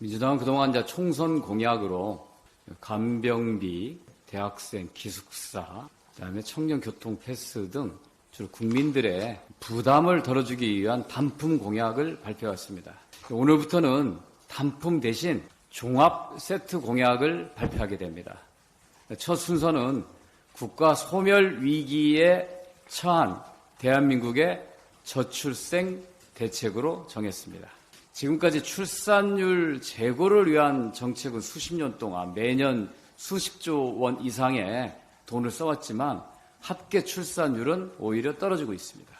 민주당은 그동안 이제 총선 공약으로 간병비, 대학생 기숙사, 그다음에 청년 교통 패스 등 주로 국민들의 부담을 덜어주기 위한 단품 공약을 발표했습니다. 오늘부터는 단품 대신 종합 세트 공약을 발표하게 됩니다. 첫 순서는 국가 소멸 위기에 처한 대한민국의 저출생 대책으로 정했습니다. 지금까지 출산율 제고를 위한 정책은 수십 년 동안 매년 수십조 원 이상의 돈을 써왔지만 합계 출산율은 오히려 떨어지고 있습니다.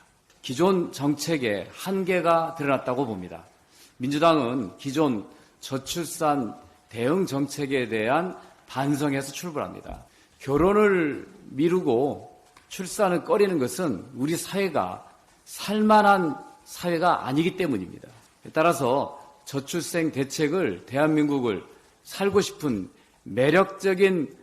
기존 정책의 한계가 드러났다고 봅니다. 민주당은 기존 저출산 대응 정책에 대한 반성에서 출발합니다. 결혼을 미루고 출산을 꺼리는 것은 우리 사회가 살만한 사회가 아니기 때문입니다. 따라서 저출생 대책을 대한민국을 살고 싶은 매력적인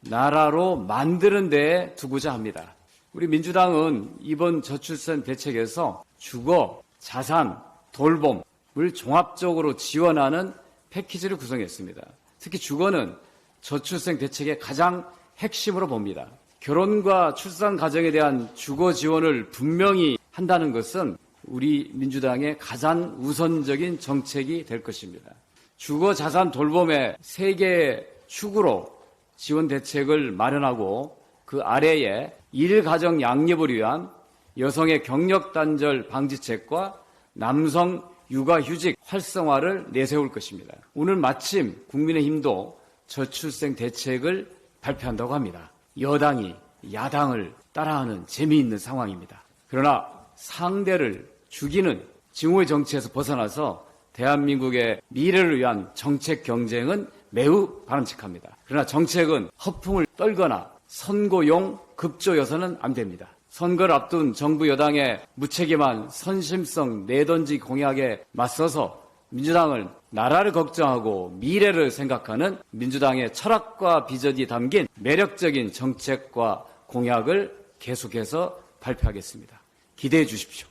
나라로 만드는 데에 두고자 합니다. 우리 민주당은 이번 저출산 대책에서 주거, 자산, 돌봄을 종합적으로 지원하는 패키지를 구성했습니다. 특히 주거는 저출생 대책의 가장 핵심으로 봅니다. 결혼과 출산 가정에 대한 주거 지원을 분명히 한다는 것은 우리 민주당의 가장 우선적인 정책이 될 것입니다. 주거 자산 돌봄의 세 개의 축으로 지원 대책을 마련하고 그 아래에 일가정 양립을 위한 여성의 경력 단절 방지책과 남성 육아휴직 활성화를 내세울 것입니다. 오늘 마침 국민의힘도 저출생 대책을 발표한다고 합니다. 여당이 야당을 따라하는 재미있는 상황입니다. 그러나 상대를 죽이는 증오의 정치에서 벗어나서 대한민국의 미래를 위한 정책 경쟁은 매우 바람직합니다. 그러나 정책은 허풍을 떨거나 선거용 급조여서는 안 됩니다. 선거를 앞둔 정부 여당의 무책임한 선심성 내던지 공약에 맞서서 민주당은 나라를 걱정하고 미래를 생각하는 민주당의 철학과 비전이 담긴 매력적인 정책과 공약을 계속해서 발표하겠습니다. 기대해 주십시오.